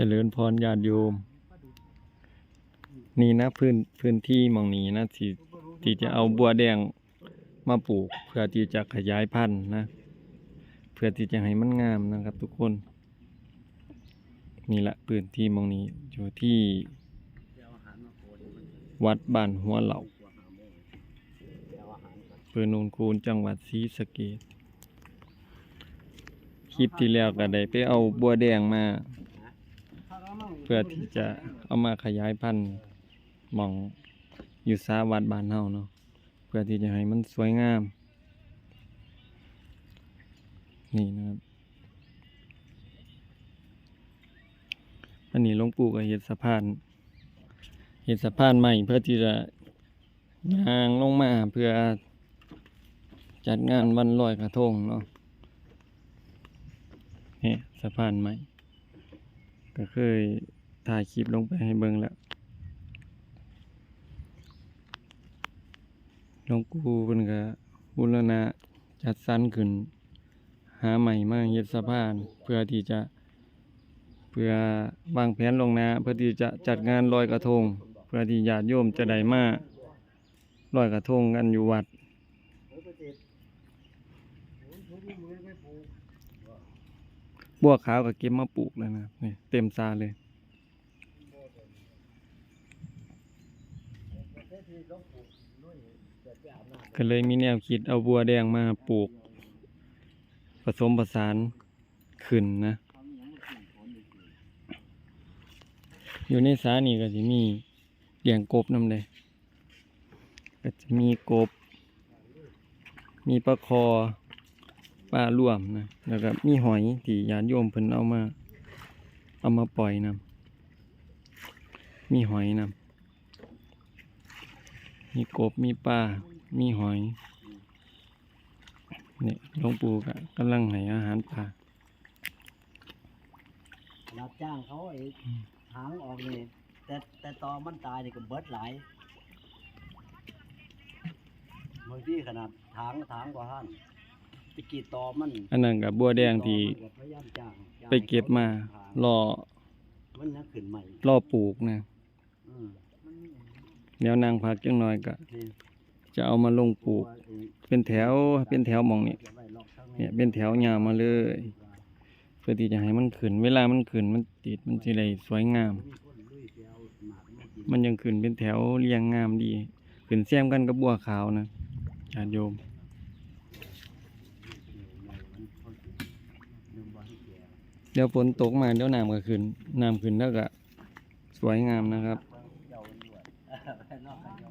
เจริญพรญาติโยม นี่นะพื้นพื้นที่มองนี้นะที่ที่จะเอาบัวแดงมาปลูก เพื่อที่จะขยายพันธุ์นะ เพื่อที่จะให้มันงามนะครับ ทุกคน นี่แหละพื้นที่มองนี้อยู่ที่วัดบ้านหัวเหล่าเภอโนนคูนจังหวัดศรีสะเกษคลิปที่แล้วก็ได้ไปเอาบัวแดงมา เพื่อที่จะเอามาขยายพันธุ์หมองอยู่ซาวัดบ้านเฮาเนาะเพื่อที่จะให้มันสวยงาม นี่นะครับอันนี้หลวงปู่ก็เฮ็ดสะพานเฮ็ดสะพานใหม่เพื่อที่จะยางลงมาเพื่อจัดงานวันลอยกระทงเนาะนี่สะพานใหม่ ก็เคยถ่ายคลิปลงไปให้เบิ่งแล้วหลวงปู่เพิ่นก็บูรณะจัดสรรขึ้น หาใหม่มาเฮ็ดสะพาน เพื่อที่จะ เพื่อวางแผนลงนาเพื่อที่จะจัดงานลอยกระทง เพื่อที่ญาติโยมจะได้มาลอยกระทงกันอยู่วัด บัวขาวกับเก็บมาปลูกแล้วนะนี่เต็มซาเลยก็เลยมีแนวคิดเอาบัวแดงมาปลูก ผสมผสานขึ้นนะ อยู่ในสานี่ก็จะมีเลี้ยงกบนำเลยก็จะมีกบ มีปลาคอ ปลารวมนะแล้วก็มีหอยที่ญาติโยมเพิ่นเอามา เอามาปล่อยนำมีหอยนำมีกบมีปลา มีหอย เนี่ยหลวงปู่ก็กำลังให้อาหารปลารับจ้างเขาไอ้หางออกนี่แต่แต่ตอมันตายนี่ก็เบิดหลายบางที่ขนาดถางถางกว่าท่าน ตะกี้ตอมันอันนั้นกับบัวแดงที่ตอมันก็พยายามจ้างจ้งไปเก็บมาถงรอมันยังขึ้นใหม่รอปลูกนะอืมเดี๋ยวนางพักจังหน่อยก็นี่จะเอามาลงปลูกตัวไอ้เป็นแถวเป็นแถวหมองนี่เก็บไว้รอบข้างเนี่ยเป็นแถวยาวมาเลย เพื่อที่จะให้มันขึ้น เวลามันขึ้นมันติดมันสิได้สวยงามมีคนลุยไปเอาหมากมากินมันยังขึ้นเป็นแถวเรียงงามดี ขึ้นแซมกันกับบัวขาวนะญาติโยม ลืมบ่ให้แก่ เดี๋ยวฝนตกมาเดี๋ยวน้ำก็ขึ้นน้ำขึ้นแล้วก็สวยงามนะครับเจ้ามันด้วยนอกจากเจ้า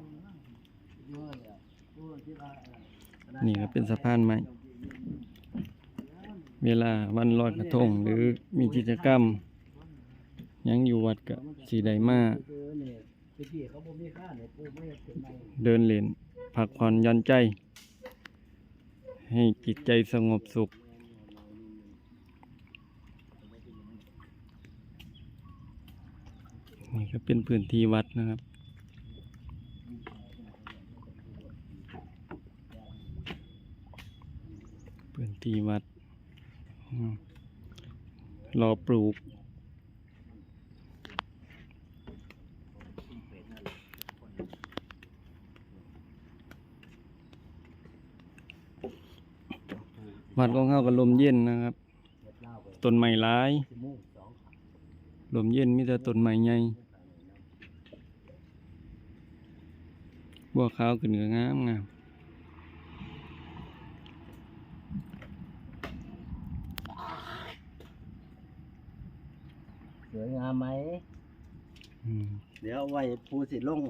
เยอะเลยอะพูดที่ว่าเออนี่ก็เป็นสะพานใหม่ เวลาวันลอยกระทงหรือมีกิจกรรม ยังอยู่วัดก็สีดายตะกี้เขาบ่มีค่าเนี่ยปูไดมาเดินเล่นพักผ่อนย่อนใจ ให้จิตใจสงบสุข นี่ ก็เป็นพื้นที่วัดนะครับพื้นที่วัดรอปลูกวัดของเข้าก็ลมเย็นนะครับต้นไม้หลาย ลมเย็นมีแต่ต้นไม้ใหญ่ บัวขาวขึ้นก็งามงามสวยงามไหม อืม เดี๋ยวเอาไว้ปูสิลง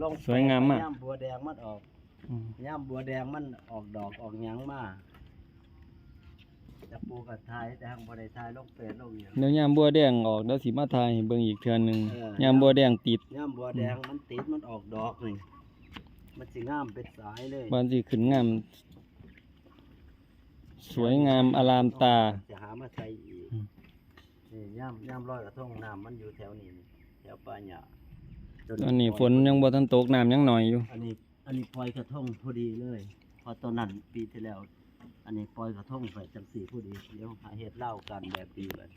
ลงสวยงามมาก ย่ามบัวแดงมันออกอืมย่ามบัวแดงมันออกดอกออกหยังมาจะปูกับทายแต่ทางบ่ได้ทายลงเฟซลงหยัง เดี๋ยวยามบัวแดงออกเดี๋ยวสิมาทายให้เบิ่งอีกเทื่อหนึงเออ ยามบัวแดงติด ย่ามบัวแดงมันติดมันออกดอกนี่ มันสิงามเป็นสายเลยบานสิขึ้นงาม สวยงามอารามตา จะหามาใส่อีกอืม นี่ย่ามย่ามลอยกระทงน้ำมันอยู่แถวนี้นี่แถวป่าหญ้าจตอนนี้ฝนยังบ่ทันตกน้ำยังหน่อยอยู่ อันนี้ อันนี้ปล่อยกระทงพอดีเลยเพอตอนนั้นปีที่แล้ว อันนี้ปล่อยกระทงไปจังสี่พอดีเดี๋ยวหาเฮ็ดเหล้ากันแบบปีเลย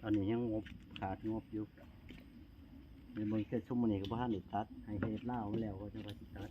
ตอนนี้ยังงบขาดงบอยู่ ในเมืองเกิดชุ่มอนี้ก็บ่ทันได้ตัด ให้เฮ็ดลาวมาแล้วก็จะไปตัด